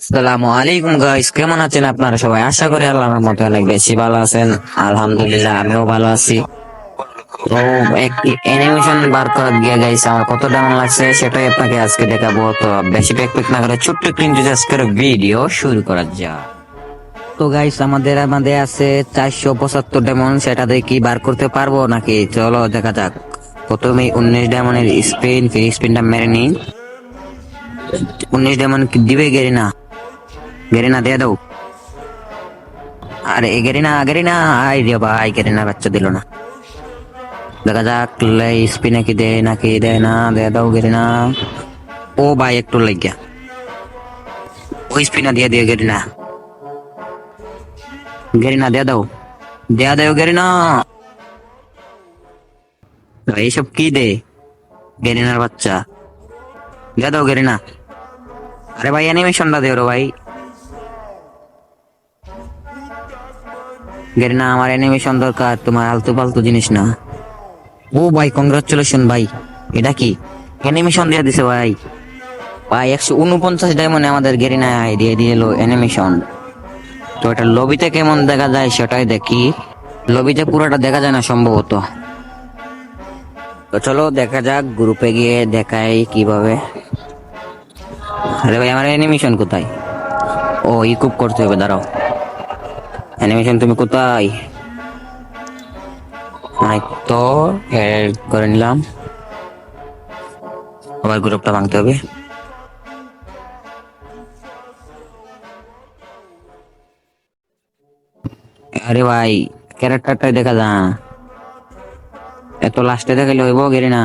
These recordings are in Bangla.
আসসালামু আলাইকুম গাইস কেমন আছেন আপনারা সবাই? আশা করি আল্লাহর মতো অনেক বেশি ভালো আছেন। আলহামদুলিল্লাহ, আমিও ভালো আছি। তো একটি অ্যানিমেশন বার করা গাইস আমার কত লাগছে সেটাই আপনাকে আজকে দেখাবো। তো বেশি না করে ছোট্ট ভিডিও শুরু করা যাক। তো গাইস আমাদের আমাদের আছে চারশো পঁচাত্তর ডেমন সেটা দিয়ে কি বার করতে পারব নাকি? চলো, দেখা যাক। প্রথমে উনিশ ডেমনের স্পিন ফ্রি স্পিনটা মেরে নিই। উনিশ ডেমন দিবে, গেরিনা? গেরিনা দিয়ে দাও। আরে গেরিনা গেরিনা আই রে ভাই, গেরিনা বাচ্চা দিল না। দেখা যাক স্পিনে কি দেয় নাকি দেয় না দিয়ে দাও গেরিনা। ও ভাই, একটু লাগিয়া। ওই স্পিনা দিয়ে দিয়ে গেরিনা। গেরিনা দিয়ে দাও। দেয়া দেও গেরিনা। এইসব কি দে? গেরিনার বাচ্চা। দিয়ে দাও গেরিনা। আরে ভাই অ্যানিমেশনটা দেও রে ভাই। গেরিনা আমার অ্যানিমেশন দরকার, তোমার আলতু ফালতু জিনিস না। ও ভাই কংগ্রাচুলেশন ভাই। এটা কি? অ্যানিমেশন দিয়ে দিছে ভাই। ভাই, একশো উনপঞ্চাশ ডায়মন্ডে আমাদের গেরিনা দিয়ে এলো অ্যানিমেশন তো এটা লবিতে কেমন দেখা যায় সেটাই দেখি। লবিতে পুরোটা দেখা যায় না সম্ভবত। তো চলো, দেখা যাক গ্রুপে গিয়ে দেখাই কীভাবে। আরে ভাই, আমার অ্যানিমেশন কোথায়? ও ইকুপ করতে হবে, দাঁড়াও। অ্যানিমেশন তুমি কোথায়? তো করে নিলাম। আবার গ্রুপটা ভাঙতে হবে। আরে ভাই ক্যারেক্টারটাই দেখা যা। এত লাস্টে দেখালে হইব গেরি না।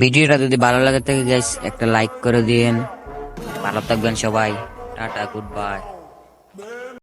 ভিডিওটা যদি ভালো লাগে থাকে গাইস একটা লাইক করে দিয়েন। ভালো থাকবেন সবাই। Tata good bye